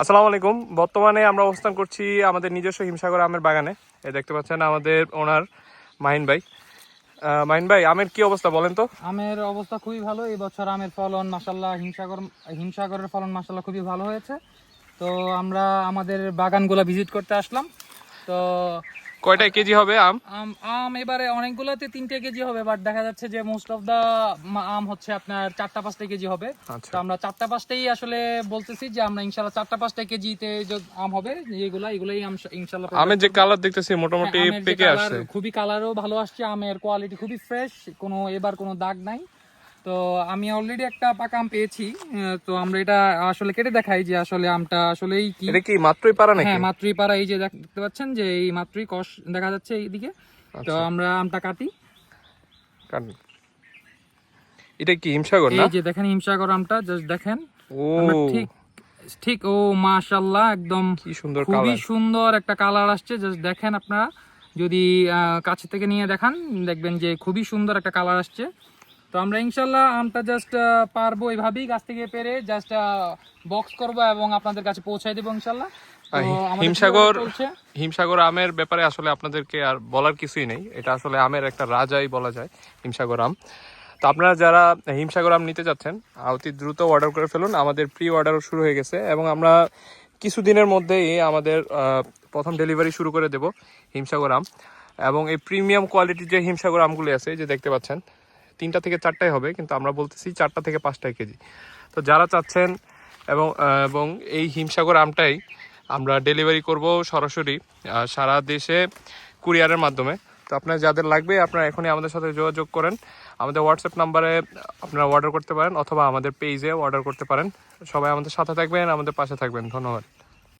আসসালামু আলাইকুম। বর্তমানে আমরা অবস্থান করছি আমাদের নিজস্ব হিমসাগর আমের বাগানে। এ দেখতে পাচ্ছেন আমাদের ওনার মাহিন ভাই। মাহিন ভাই, আমের কি অবস্থা বলেন তো? আমের অবস্থা খুবই ভালো। এই বছর আমের ফলন মাসাল্লাহ হিমসাগর, হিমসাগরের ফলন মাসাল্লাহ খুবই ভালো হয়েছে। তো আমরা আমাদের বাগানগুলো ভিজিট করতে আসলাম। তো কয়টা কেজি হবে আম? আম এবারে অনেকগুলোতে তিনটে কেজি হবে বাট দেখা যাচ্ছে যে মোস্ট অফ দা আম হচ্ছে আপনার চারটা পাঁচটা কেজি হবে। আচ্ছা। তো আমরা চারটা পাঁচটাই আসলে বলতেছি যে আমরা ইনশাল্লাহ চারটা পাঁচটা কেজিতে যে আম হবে যেগুলা এগুলাই আম ইনশাল্লাহ আমের যে কালার দেখতেছি মোটামুটি হ্যাঁ, পেকে আসছে। খুবই কালারও ভালো আসছে আমের কোয়ালিটি খুবই ফ্রেশ কোনো এবার কোনো দাগ নাই। তো আমি অলরেডি একটা পাকা আম পেয়েছি তো আমরা এটা আসলে কেটে দেখাই যে আসলে আমটা আসলেই কি। এটা কি মাত্রই পারা নাকি? হ্যাঁ মাতৃ পাড়া এই যে দেখতে পাচ্ছেন যে এই মাত্রই কষ দেখা যাচ্ছে এইদিকে। তো আচ্ছা। আমরা আমটা কাটি। কাটুন। এটা কি হিমসাগর না? এই যে দেখেন হিমসাগর আমটা জাস্ট দেখেন। ও। ঠিক ঠিক ও মাশাল্লাহ একদম কি সুন্দর কালার খুবই সুন্দর একটা কালার আসছে। জাস্ট দেখেন আপনারা যদি কাছে থেকে নিয়ে দেখান দেখবেন যে খুবই সুন্দর একটা কালার আসছে। তো আমরা ইনশাল্লাহ আমটা জাস্ট পারব এইভাবেই গাছ থেকে পেরে জাস্ট বক্স করব এবং আপনাদের কাছে পৌঁছাই দেবো ইনশাল্লাহ হিমসাগর- হিমসাগর আমের ব্যাপারে আসলে আপনাদেরকে আর বলার কিছুই নেই। এটা আসলে আমের একটা রাজাই বলা যায় হিমসাগর আম। তো আপনারা যারা হিমসাগর আম নিতে যাচ্ছেন অতি দ্রুত অর্ডার করে ফেলুন। আমাদের প্রি অর্ডারও শুরু হয়ে গেছে এবং আমরা কিছুদিনের মধ্যেই আমাদের প্রথম ডেলিভারি শুরু করে দেব হিমসাগর আম। এবং এই প্রিমিয়াম কোয়ালিটির যে হিমসাগর আমগুলি আছে যে দেখতে পাচ্ছেন তিনটা থেকে চারটাই হবে, কিন্তু আমরা বলতেছি চারটা থেকে পাঁচটাই কেজি। তো যারা চাচ্ছেন এবং এবং এই হিমসাগর আমটাই আমরা ডেলিভারি করব সরাসরি সারা দেশে কুরিয়ারের মাধ্যমে। তো আপনার যাদের লাগবে, আপনারা এখনই আমাদের সাথে যোগাযোগ করেন। আমাদের হোয়াটসঅ্যাপ নাম্বারে আপনারা অর্ডার করতে পারেন, অথবা আমাদের পেজে অর্ডার করতে পারেন। সবাই আমাদের সাথে থাকবেন, আমাদের পাশে থাকবেন। ধন্যবাদ।